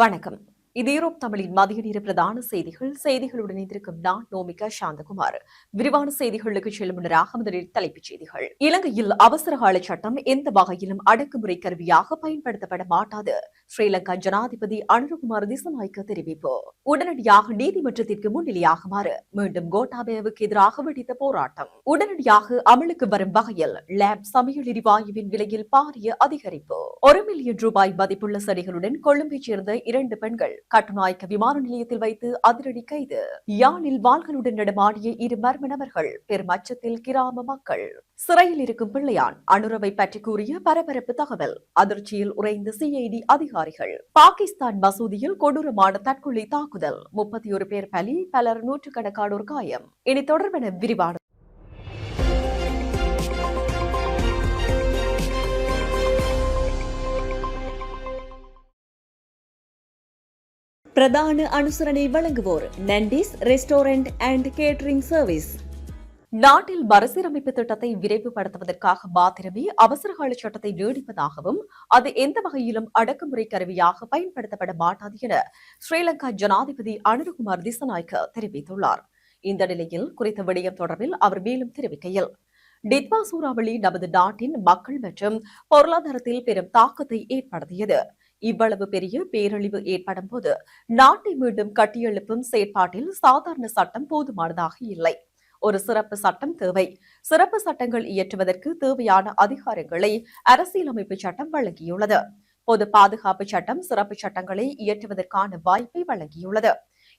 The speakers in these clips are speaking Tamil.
வணக்கம். இது யூரோப் தமிழின் மதிய நேர பிரதான செய்திகள். செய்திகளுடன் இணைந்திருக்கும் நான் நோமிகா சாந்தகுமார். விரிவான செய்திகளுக்கு செல்லும் முன்னராக முதலில் தலைப்புச் செய்திகள். இலங்கையில் அவசர கால சட்டம் எந்த வகையிலும் அடக்குமுறை கருவியாக பயன்படுத்தப்பட மாட்டாது. ஸ்ரீலங்கா ஜனாதிபதி அனுரகுமார் திசநாய்க்க தெரிவிப்பு. உடனடியாக நீதிமன்றத்திற்கு முன்னிலையாகுமாறு மீண்டும் கோட்டாபேவுக்கு எதிராக வெடித்த போராட்டம். உடனடியாக அமலுக்கு வரும் வகையில் லேப் சமையல் எரிவாயுவின் விலையில் பாரிய அதிகரிப்பு. ஒரு மில்லியன் ரூபாய் மதிப்புள்ள சரிகளுடன் கொழும்பைச் சேர்ந்த இரண்டு பெண்கள் கட்டுநாயக்க விமான நிலையத்தில் வைத்து அதிரடி கைது. யாழில் வாள்களுடன் நடமாடிய இரு மர்ம நபர்கள் பெரும் அச்சத்தில் கிராம மக்கள். சிறையில் இருக்கும் பிள்ளையான் அனுரவை பற்றி கூறிய பரபரப்பு தகவல். அதிர்ச்சியில் உறைந்த சிஐடி அதிகாரிகள். பாகிஸ்தான் மசூதியில் கொடூரமான தற்கொலை தாக்குதல். முப்பத்தி ஒரு பேர் பலி பலர் நூற்றுக்கணக்கானோர் காயம். இனி தொடர்பென விரிவான பிரதான அனுசரணை வழங்குவோர் நண்டிஸ் ரெஸ்டாரண்ட் அண்ட் கேட்டரிங் சர்வீஸ் நாட்டில் மறுசீரமைப்பு திட்டத்தை விரைவுபடுத்துவதற்காக மாத்திரமே அவசரகால சட்டத்தை நீடிப்பதாகவும் அது எந்த வகையிலும் அடக்குமுறை கருவியாக பயன்படுத்தப்பட மாட்டாது என ஸ்ரீலங்கா ஜனாதிபதி அனுருகுமார் திசநாய்க்க தெரிவித்துள்ளார். இந்த நிலையில் குறித்த விடயம் தொடர்பில் அவர் மேலும் தெரிவிக்கையில் டிட்வா சூறாவளி நமது நாட்டின் மக்கள் மற்றும் பொருளாதாரத்தில் பெரும் தாக்கத்தை ஏற்படுத்தியது. இவ்வளவு பெரிய பேரழிவு ஏற்படும் போது நாட்டை மீண்டும் கட்டியெழுப்பும் செயற்பாட்டில் சாதாரண சட்டம் போதுமானதாக இல்லை. ஒரு சிறப்பு சட்டம் தேவை. சிறப்பு சட்டங்கள் இயற்றுவதற்கு தேவையான அதிகாரங்களை அரசியலமைப்பு சட்டம் வழங்கியுள்ளது. பொது பாதுகாப்பு சட்டம் சிறப்பு சட்டங்களை இயற்றுவதற்கான வாய்ப்பை வழங்கியுள்ளது.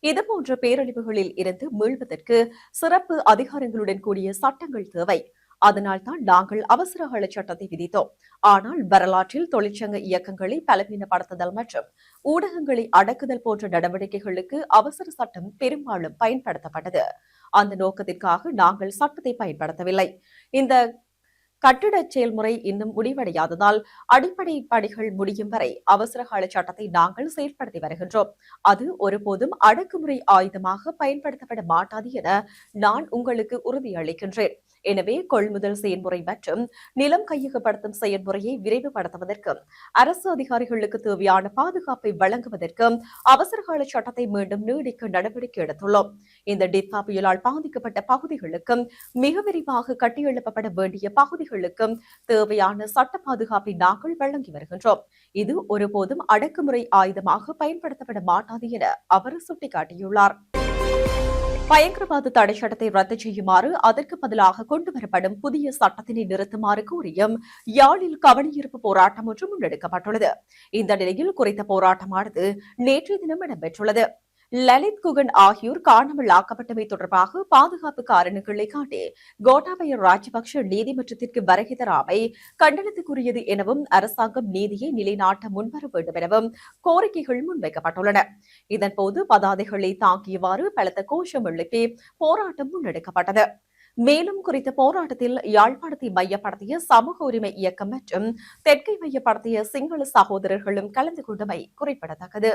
இதுபோன்ற பேரழிவுகளில் இருந்து மீள்வதற்கு சிறப்பு அதிகாரங்களுடன் கூடிய சட்டங்கள் தேவை. அதனால்தான் நாங்கள் அவசரகால சட்டத்தை விதித்தோம். ஆனால் வரலாற்றில் தொழிற்சங்க இயக்கங்களை பலவீனப்படுத்துதல் மற்றும் ஊடகங்களை அடக்குதல் போன்ற நடவடிக்கைகளுக்கு அவசர சட்டம் பெரும்பாலும் பயன்படுத்தப்பட்டது. அந்த நோக்கத்திற்காக நாங்கள் சட்டத்தை பயன்படுத்தவில்லை. இந்த கட்டிட செயல்முறை இன்னும் முடிவடையாததால் அடிப்படை பணிகள் முடியும் வரை அவசரகால சட்டத்தை நாங்கள் செயல்படுத்தி வருகின்றோம். அது ஒருபோதும் அடக்குமுறை ஆயுதமாக பயன்படுத்தப்பட மாட்டாது என நான் உங்களுக்கு உறுதியளிக்கின்றேன். எனவே கொள்முதல் செயல்முறை மற்றும் நிலம் கையகப்படுத்தும் செயல்முறையை விரைவுபடுத்துவதற்கும் அரசு அதிகாரிகளுக்கு தேவையான பாதுகாப்பை வழங்குவதற்கும் அவசரகால சட்டத்தை மீண்டும் நீடிக்க நடவடிக்கை எடுத்துள்ளோம். இந்த டிட்பா புயலால் பாதிக்கப்பட்ட பகுதிகளுக்கும் மிக விரிவாக கட்டியெழுப்பப்பட வேண்டிய பகுதிகளுக்கும் தேவையான சட்ட பாதுகாப்பை நாங்கள் வழங்கி வருகின்றோம். இது ஒருபோதும் அடக்குமுறை ஆயுதமாக பயன்படுத்தப்பட மாட்டாது என அவர் சுட்டிக்காட்டியுள்ளார். பயங்கரவாத தடை சட்டத்தை ரத்து செய்யுமாறு அதற்கு பதிலாக கொண்டுவரப்படும் புதிய சட்டத்தினை நிறுத்துமாறு கூறியும் யாழில் கவனியிருப்பு போராட்டம் ஒன்று முன்னெடுக்கப்பட்டுள்ளது. இந்த நிலையில் குறித்த போராட்டமானது நேற்றைய தினம் இடம்பெற்றுள்ளது. லலித் குகன் ஆகியோர் காணாமல் ஆக்கப்பட்டமை தொடர்பாக பாதுகாப்பு காரணங்களை காட்டி கோட்டாபய ராஜபக்ஷ நீதிமன்றத்திற்கு வருகை தராமை கண்டனத்துக்குரியது எனவும் அரசாங்கம் நீதியை நிலைநாட்ட முன்வர வேண்டும் எனவும் கோரிக்கைகள் முன்வைக்கப்பட்டுள்ளன. இதன்போது பதாதைகளை தாக்கியவாறு பலத்த கோஷம் எழுப்பி போராட்டம் முன்னெடுக்கப்பட்டது. மேலும் குறித்த போராட்டத்தில் யாழ்ப்பாணத்தை மையப்படுத்திய சமூக உரிமை இயக்கம் மற்றும் தெற்கை மையப்படுத்திய சிங்கள சகோதரர்களும் கலந்து கொண்டமை குறிப்பிடத்தக்கது.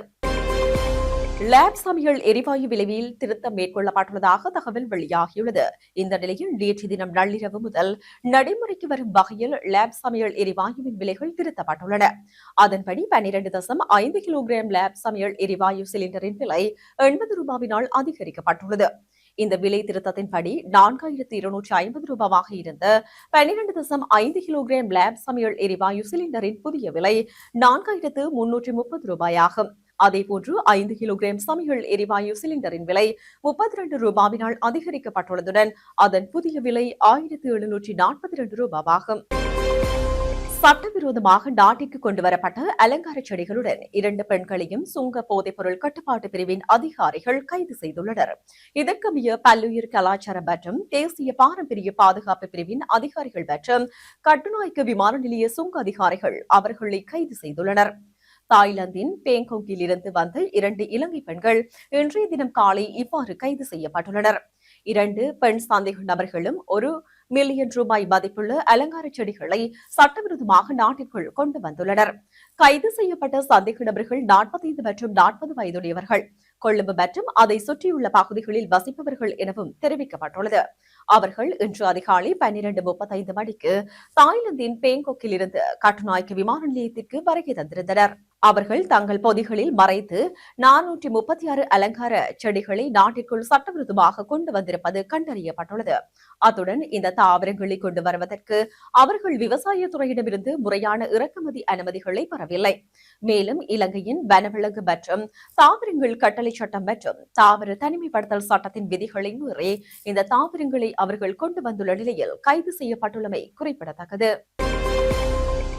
லேப் சமையல் எரிவாயு விலையில் திருத்தம் மேற்கொள்ளப்பட்டுள்ளதாக தகவல் வெளியாகியுள்ளது. இந்த நிலையில் நேற்று தினம் நள்ளிரவு முதல் நடைமுறைக்கு வரும் வகையில் லேப் சமையல் எரிவாயுவின் விலைகள் திருத்தப்பட்டுள்ளன. அதன்படி பனிரெண்டு தசம் ஐந்து கிலோகிராம் லேப் சமையல் எரிவாயு சிலிண்டரின் விலை எண்பது ரூபாவினால் அதிகரிக்கப்பட்டுள்ளது. இந்த விலை திருத்தத்தின்படி நான்காயிரத்து இருநூற்றி ஐம்பது ரூபாவாக இருந்த பனிரெண்டு தசம் ஐந்து கிலோகிராம் லேப் சமையல் எரிவாயு சிலிண்டரின் புதிய விலை நான்காயிரத்து முன்னூற்றி முப்பது ரூபாயாகும். அதேபோன்று ஐந்து கிலோகிராம் சமையல் எரிவாயு சிலிண்டரின் விலை முப்பத்தி இரண்டு ரூபாவினால் அதிகரிக்கப்பட்டுள்ளதுடன் அதன் புதிய விலை ஆயிரத்து எழுநூற்றி நாற்பத்தி இரண்டு ரூபாவாகும். சட்டவிரோதமாக நாட்டிற்கு கொண்டுவரப்பட்ட அலங்கார செடிகளுடன் இரண்டு பெண்களையும் சுங்க போதைப்பொருள் கட்டுப்பாட்டு பிரிவின் அதிகாரிகள் கைது செய்துள்ளனர். இதற்கமைய பல்லுயிர் கலாச்சார மற்றும் தேசிய பாரம்பரிய பாதுகாப்பு பிரிவின் அதிகாரிகள் மற்றும் கட்டுநாய்க்கு விமான நிலைய சுங்க அதிகாரிகள் அவர்களை கைது செய்துள்ளனர். தாய்லாந்தின் பேங்காக்கில் இருந்து வந்த இரண்டு இலங்கை பெண்கள் இன்றைய தினம் காலை இவ்வாறு கைது செய்யப்பட்டுள்ளனர். இரண்டு பெண் சந்தேக நபர்களும் ஒரு மில்லியன் ரூபாய் மதிப்புள்ள அலங்கார செடிகளை சட்டவிரோதமாக நாட்டிற்குள் கொண்டு வந்துள்ளனர். கைது செய்யப்பட்ட சந்தேக நபர்கள் நாற்பத்தைந்து மற்றும் நாற்பது வயதுடையவர்கள். கொழும்பு மற்றும் அதை சுற்றியுள்ள பகுதிகளில் வசிப்பவர்கள் எனவும் தெரிவிக்கப்பட்டுள்ளது. அவர்கள் இன்று அதிகாலை பன்னிரண்டு முப்பத்தைந்து மணிக்கு தாய்லாந்தின் பேங்கோக்கில் இருந்து கட்டுநாய்க்கு விமான நிலையத்திற்கு வருகை தந்திருந்தனர். அவர்கள் தங்கள் பொதிகளில் மறைத்து நானூற்றி முப்பத்தி ஆறு அலங்கார செடிகளை நாட்டிற்குள் சட்டவிரோதமாக கொண்டு வந்திருப்பது கண்டறியப்பட்டுள்ளது. அத்துடன் இந்த தாவரங்களை கொண்டு வருவதற்கு அவர்கள் விவசாய துறையிடமிருந்து முறையான இறக்குமதி அனுமதிகளை பெறவில்லை. மேலும் இலங்கையின் வனவிலங்கு மற்றும் தாவரங்கள் கட்டளை சட்டம் மற்றும் தாவர தனிமைப்படுத்தல் சட்டத்தின் விதிகளை மீறி இந்த தாவரங்களை அவர்கள் கொண்டு வந்துள்ள நிலையில் கைது செய்யப்பட்டுள்ளமை குறிப்பிடத்தக்கது.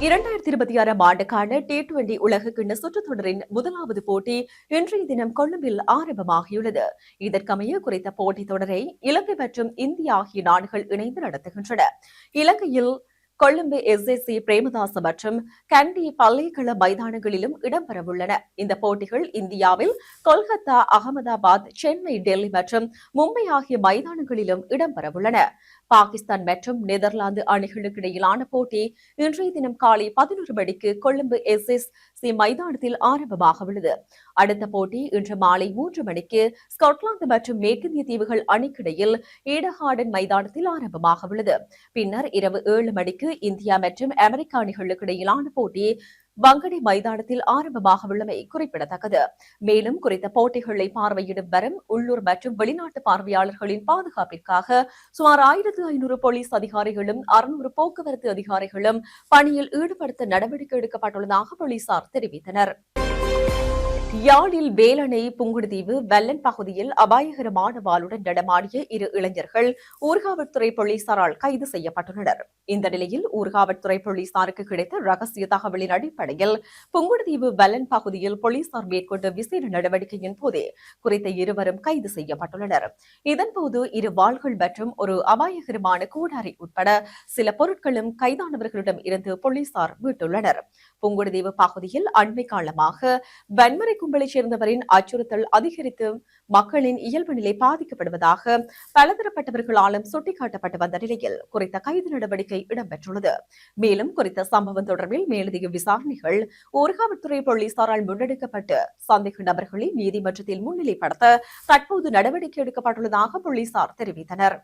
இரண்டாயிரத்தி இருபத்தி ஆறாம் ஆண்டுக்கான டி டுவெண்டி உலக கிண்ண சுற்றுத்தொடரின் முதலாவது போட்டி இன்றைய தினம் கொழும்பில் ஆரம்பமாகியுள்ளது. இதற்கமைய குறித்த போட்டித் தொடரை இலங்கை மற்றும் இந்தியா ஆகிய நாடுகள் இணைந்து நடத்துகின்றன. இலங்கையில் கொழும்பு எஸ்எஸ்சி பிரேமதாச மற்றும் கண்டி பல்கலைக்கழக மைதானங்களிலும் இடம்பெறவுள்ளன. இந்த போட்டிகள் இந்தியாவில் கொல்கத்தா அகமதாபாத் சென்னை டெல்லி மற்றும் மும்பை ஆகிய மைதானங்களிலும் இடம்பெறவுள்ளன. பாகிஸ்தான் மற்றும் நெதர்லாந்து அணிகளுக்கு இடையிலான போட்டி இன்றைய தினம் காலை பதினோரு மணிக்கு கொழும்பு எஸ் எஸ் சி மைதானத்தில் ஆரம்பமாக உள்ளது அடுத்த போட்டி இன்று மாலை மூன்று மணிக்கு ஸ்காட்லாந்து மற்றும் மேற்கிந்திய தீவுகள் அணிக்கிடையில் ஈடஹார்டன் மைதானத்தில் ஆரம்பமாக உள்ளது பின்னர் இரவு ஏழு மணிக்கு இந்தியா மற்றும் அமெரிக்க அணிகளுக்கு இடையிலான போட்டி வங்கடி மைதானத்தில் ஆரம்பமாக உள்ளமை குறிப்பிடத்தக்கது. மேலும் குறித்த போட்டிகளை பார்வையிடும் வரும் உள்ளூர் மற்றும் வெளிநாட்டு பார்வையாளர்களின் பாதுகாப்பிற்காக சுமார் ஆயிரத்து ஐநூறு போலீஸ் அதிகாரிகளும் அறுநூறு போக்குவரத்து அதிகாரிகளும் பணியில் ஈடுபடுத்த நடவடிக்கை எடுக்கப்பட்டுள்ளதாக போலீசார் தெரிவித்தனர். யாழில் வேலணை புங்குடுதீவு வெல்லன் பகுதியில் அபாயகரமான வாளுடன் நடமாடிய இரு இளைஞர்கள் ஊர்காவல்துறை போலீசாரால் கைது செய்யப்பட்டுள்ளனர். இந்த நிலையில் ஊர்காவல்துறை போலீசாருக்கு கிடைத்த ரகசிய தகவலின் அடிப்படையில் புங்குடுதீவு வெல்லன் பகுதியில் போலீசார் மேற்கொண்ட விசேட நடவடிக்கையின் போதே குறித்த இருவரும் கைது செய்யப்பட்டுள்ளனர். இதன்போது இரு வாள்கள் மற்றும் ஒரு அபாயகரமான கூடாரி உட்பட சில பொருட்களும் கைதானவர்களிடம் இருந்து போலீசார் மீட்டுள்ளனர். புங்குடுதீவு பகுதியில் அண்மை காலமாக வன்முறை கும்பலைச் சேர்ந்தவரின் அச்சுறுத்தல் அதிகரித்து மக்களின் இயல்பு நிலை பாதிக்கப்படுவதாக பலதரப்பட்டவர்களாலும் சுட்டிக்காட்டப்பட்டு வந்த நிலையில் குறித்த கைது நடவடிக்கை இடம்பெற்றுள்ளது. மேலும் குறித்த சம்பவம் தொடர்பில் மேலதிக விசாரணைகள் ஊர்காவல்துறை போலீசாரால் முன்னெடுக்கப்பட்டு சந்தேக நபர்களை நீதிமன்றத்தில் முன்னிலைப்படுத்த தற்போது நடவடிக்கை எடுக்கப்பட்டுள்ளதாக போலீசார் தெரிவித்தனர்.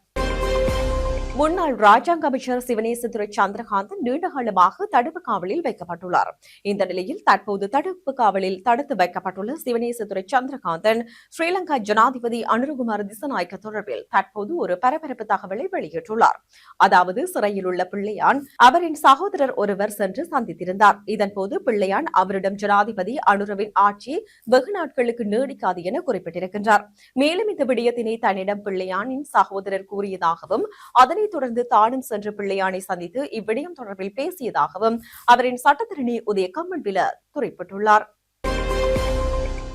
முன்னாள் ராஜாங்க அமைச்சர் சிவனேசதுரை சந்திரகாந்தன் நீண்டகாலமாக தடுப்பு காவலில் வைக்கப்பட்டுள்ளார். இந்த நிலையில் தற்போது தடுப்பு காவலில் தடுத்து வைக்கப்பட்டுள்ள சிவனேசதுரை சந்திரகாந்தன் ஸ்ரீலங்கா ஜனாதிபதி அனுருகுமார் திசநாயக்க தொடர்பில் தற்போது ஒரு பரபரப்பு தகவலை வெளியிட்டுள்ளார். அதாவது சிறையில் உள்ள பிள்ளையான் அவரின் சகோதரர் ஒருவர் சென்று சந்தித்திருந்தார். இதன்போது பிள்ளையான் அவரிடம் ஜனாதிபதி அனுருவின் ஆட்சி வெகு நாட்களுக்கு நீடிக்காது என குறிப்பிட்டிருக்கின்றார். மேலும் இந்த விடயத்தினை தன்னிடம் பிள்ளையானின் சகோதரர் கூறியதாகவும் அதனை அதனைத் தொடர்ந்து தானும் சென்று பிள்ளையானை சந்தித்து இவ்விடயம் தொடர்பில் பேசியதாகவும் அவரின் சட்டத்திரணி உதய கம்மன்பில குறிப்பிட்டுள்ளார்.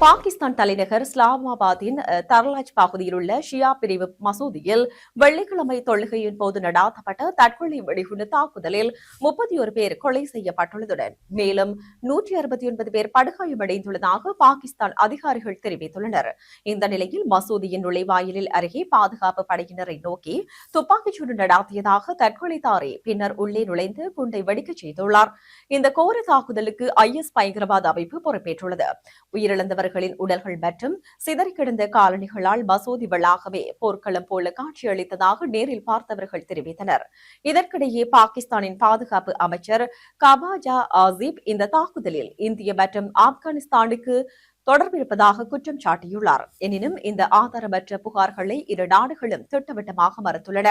பாகிஸ்தான் தலைநகர் இஸ்லாமாபாத்தின் தர்லாஜ் பகுதியில் உள்ள ஷியா பிரிவு மசூதியில் வெள்ளிக்கிழமை தொழுகையின் போது நடாத்தப்பட்ட தற்கொலை வெடிகுண்டு தாக்குதலில் முப்பத்தி ஒரு பேர் கொலை செய்யப்பட்டுள்ளதுடன் மேலும் நூற்றி அறுபத்தி ஒன்பது பேர் படுகாயமடைந்துள்ளதாக பாகிஸ்தான் அதிகாரிகள் தெரிவித்துள்ளனர். இந்த நிலையில் மசூதியின் நுழைவாயிலில் அருகே பாதுகாப்பு படையினரை நோக்கி துப்பாக்கிச்சூடு நடாத்தியதாக தற்கொலைதாரி பின்னர் உள்ளே நுழைந்து குண்டை வெடிக்கச் செய்துள்ளார். இந்த கோர தாக்குதலுக்கு ஐ எஸ் பயங்கரவாத அமைப்பு பொறுப்பேற்றுள்ளது. உயிரிழந்தவர்கள் உயிரிழந்தவர்களின் உடல்கள் மற்றும் சிதறி கிடந்த காலணிகளால் மசூதி வளாகமே போர்க்களம் போல காட்சியளித்ததாக நேரில் பார்த்தவர்கள் தெரிவித்தனர். இதற்கிடையே பாகிஸ்தானின் பாதுகாப்பு அமைச்சர் கபாஜா ஆசிப் இந்த தாக்குதலில் இந்திய மற்றும் ஆப்கானிஸ்தானுக்கு தொடர்பிருப்பதாக குற்றம் சாட்டியுள்ளார். எனினும் இந்த ஆதாரமற்ற புகார்களை இரு நாடுகளும் திட்டவட்டமாக மறுத்துள்ளன.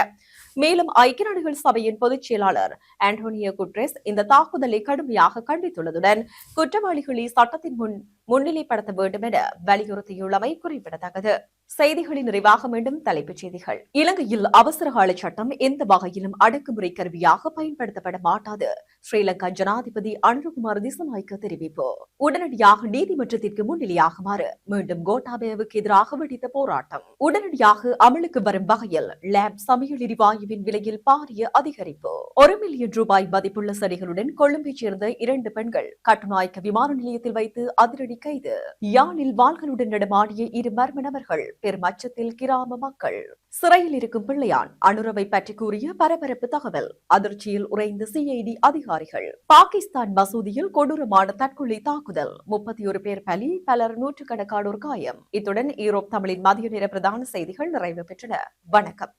மேலும் ஐக்கிய நாடுகள் சபையின் பொதுச் செயலாளர் ஆண்டோனியோ குட்ரெஸ் இந்த தாக்குதலை கடுமையாக கண்டித்துள்ளதுடன் குற்றவாளிகளை சட்டத்தின் முன் முன்னிலைப்படுத்த வேண்டும் என வலியுறுத்தியுள்ளமை குறிப்பிடத்தக்கது. செய்திகளின் நிறைவாக மீண்டும் தலைப்புச் செய்திகள். இலங்கையில் அவசர கால சட்டம் எந்த வகையிலும் அடக்குமுறை கருவியாக பயன்படுத்தப்பட மாட்டாது. ஸ்ரீலங்கா ஜனாதிபதி அனுருகுமார் திசநாய்க்கு தெரிவிப்பு. உடனடியாக நீதிமன்றத்திற்கு முன் முன்னிலையாகுமாறு மீண்டும் கோட்டாபேவுக்கு எதிராக வெடித்த போராட்டம். உடனடியாக அமலுக்கு வரும் வகையில் லேப் சமையல் எரிவாயுவின் விலையில் பாரிய அதிகரிப்பு. ஒரு மில்லியன் ரூபாய் மதிப்புள்ள சரிகளுடன் கொழும்பைச் சேர்ந்த இரண்டு பெண்கள் கட்டுநாயக்க விமான நிலையத்தில் வைத்து அதிரடி கைது. யாழில் வாள்களுடன் நடமாடிய இரு மர்ம நபர்கள் பெரும் அச்சத்தில் கிராம மக்கள். சிறையில் இருக்கும் பிள்ளையான் அனுரவை பற்றி கூறிய பரபரப்பு தகவல். அதிர்ச்சியில் உறைந்த சிஐடி அதிகாரிகள். பாகிஸ்தான் மசூதியில் கொடூரமான தற்கொலை தாக்குதல். முப்பத்தி ஒரு பேர் பலி பலர் நூற்றுக்கணக்கானோர் காயம். இத்துடன் ஈரோப் தமிழின் மதிய நேர பிரதான செய்திகள் நிறைவு பெற்றன. வணக்கம்.